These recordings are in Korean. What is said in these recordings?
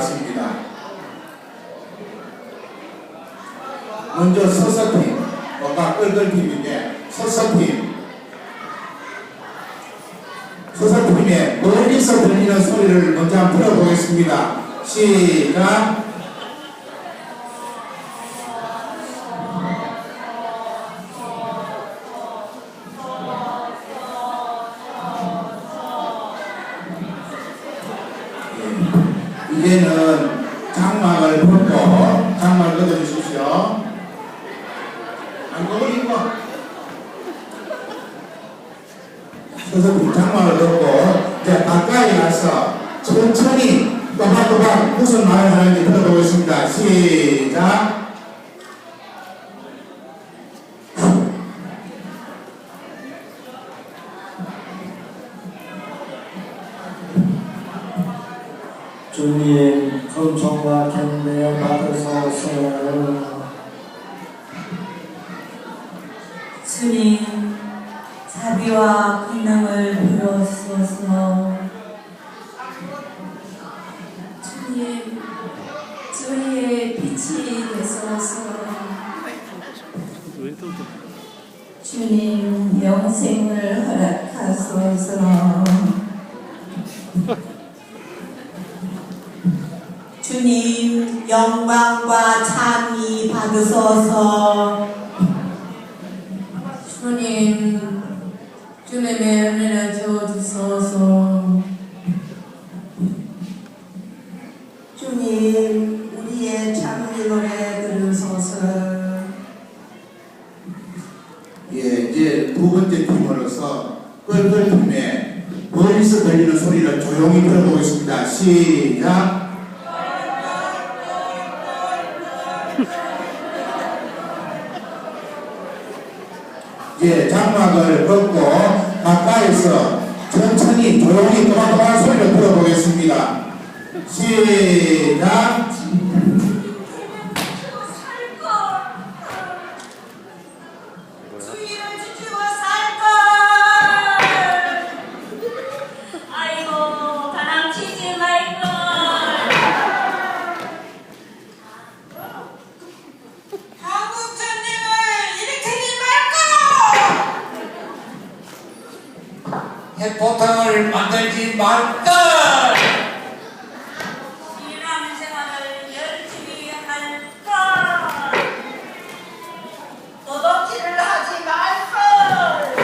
왔습니다. 먼저 서서팀, 아까 끌끌팀인데 서서팀. 서서팀의 멀리서 들리는 소리를 먼저 한번 들어보겠습니다. 시작. 이제는 장막을 벗고 장막을 걷어주십시오. 안 걸리고 서서 장막을 벗고 이제 가까이 가서 천천히 또박또박 무슨 말을 하는지 들어보겠습니다. 시작. 주님 금총과 경배 받으소서 주님, 자비와 권능을 부여주소서. 주님, 저희의 빛이 되소서. 주님, 영생을 허락하소서. 영광과 찬미 받으소서. 주님, 주님의 은혜를 주옵소서. 주님, 우리의 찬미 노래 들으소서. 예, 이제 두 번째 팀으로서 끌끌팀의 멀리서 들리는 소리를 조용히 들어보겠습니다. 시작. 예, 장막을 벗고 가까이서 천천히 조용히 또박또박 소리를 들어보겠습니다. 시작. 아이고, 바람 치지 말걸. 한국 전쟁을 일으키지 핵폭탄을 만들지 말걸! 이란 생활을 열심히 할걸. 도둑질을 하지 말걸.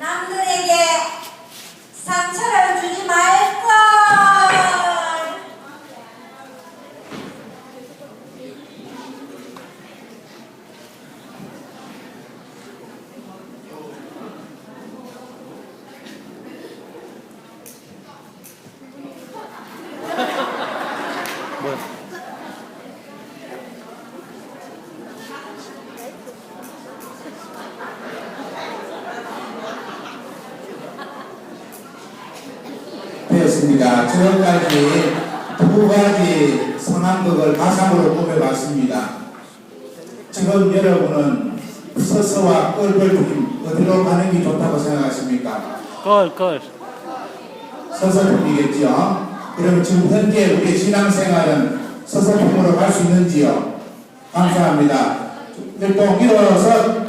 남들에게 상처를 주지 말걸. 되었습니다. 지금까지 두 가지 상황극을 가상으로 꾸며봤습니다. 지금 여러분은 서서와 끌끌팀 어디로 가는 게 좋다고 생각하십니까? 걸, 걸. 서서팀이겠죠? 그러면 지금 현재 우리 신앙생활은 서서팀으로 갈 수 있는지요? 감사합니다. 일동 일어서